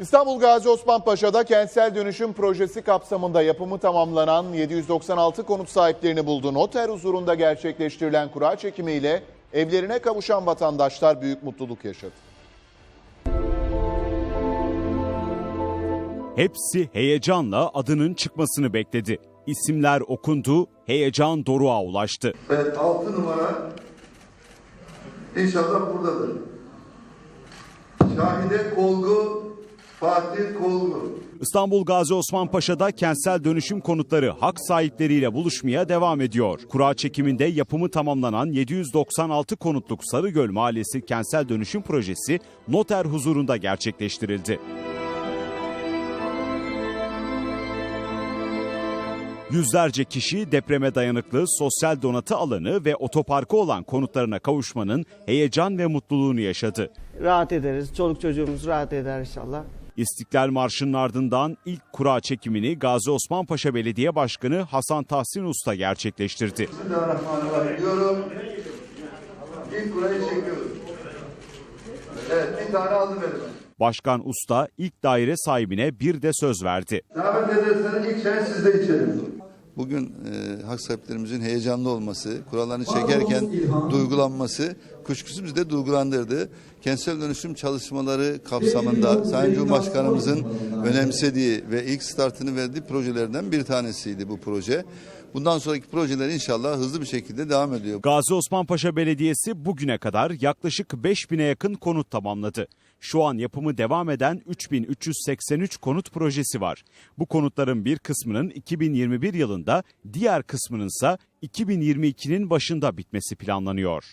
İstanbul Gazi Osman Paşa'da kentsel dönüşüm projesi kapsamında yapımı tamamlanan 796 konut sahiplerini buldu. Noter huzurunda gerçekleştirilen kura çekimiyle evlerine kavuşan vatandaşlar büyük mutluluk yaşadı. Hepsi heyecanla adının çıkmasını bekledi. İsimler okundu, heyecan doruğa ulaştı. Evet 6 numara inşallah buradadır. Şahide Kolgu, Fatih Kolgu. İstanbul Gazi Osman Paşa'da kentsel dönüşüm konutları hak sahipleriyle buluşmaya devam ediyor. Kura çekiminde yapımı tamamlanan 796 konutluk Sarıgöl Mahallesi kentsel dönüşüm projesi noter huzurunda gerçekleştirildi. Yüzlerce kişi depreme dayanıklı sosyal donatı alanı ve otoparkı olan konutlarına kavuşmanın heyecan ve mutluluğunu yaşadı. rahat ederiz. Çoluk çocuğumuz rahat eder inşallah. İstiklal Marşı'nın ardından ilk kura çekimini Gazi Osman Paşa Belediye Başkanı Hasan Tahsin Usta gerçekleştirdi. Bismillahirrahmanirrahim diyorum. İlk kurayı çekiyorum. Evet bir tane aldım elime. Başkan Usta ilk daire sahibine bir de söz verdi. Davet ederseniz ilk çayı sizde içelim. Bugün e, hak sahiplerimizin heyecanlı olması, kurallarını çekerken duygulanması kuşkusuz bizi de duygulandırdı. Kentsel dönüşüm çalışmaları kapsamında Sayın Cumhurbaşkanımızın önemsediği ve ilk startını verdiği projelerden bir tanesiydi bu proje. Bundan sonraki projeler inşallah hızlı bir şekilde devam ediyor. Gazi Osman Paşa Belediyesi bugüne kadar yaklaşık 5000'e yakın konut tamamladı. Şu an yapımı devam eden 3383 konut projesi var. Bu konutların bir kısmının 2021 yılında, diğer kısmının ise 2022'nin başında bitmesi planlanıyor.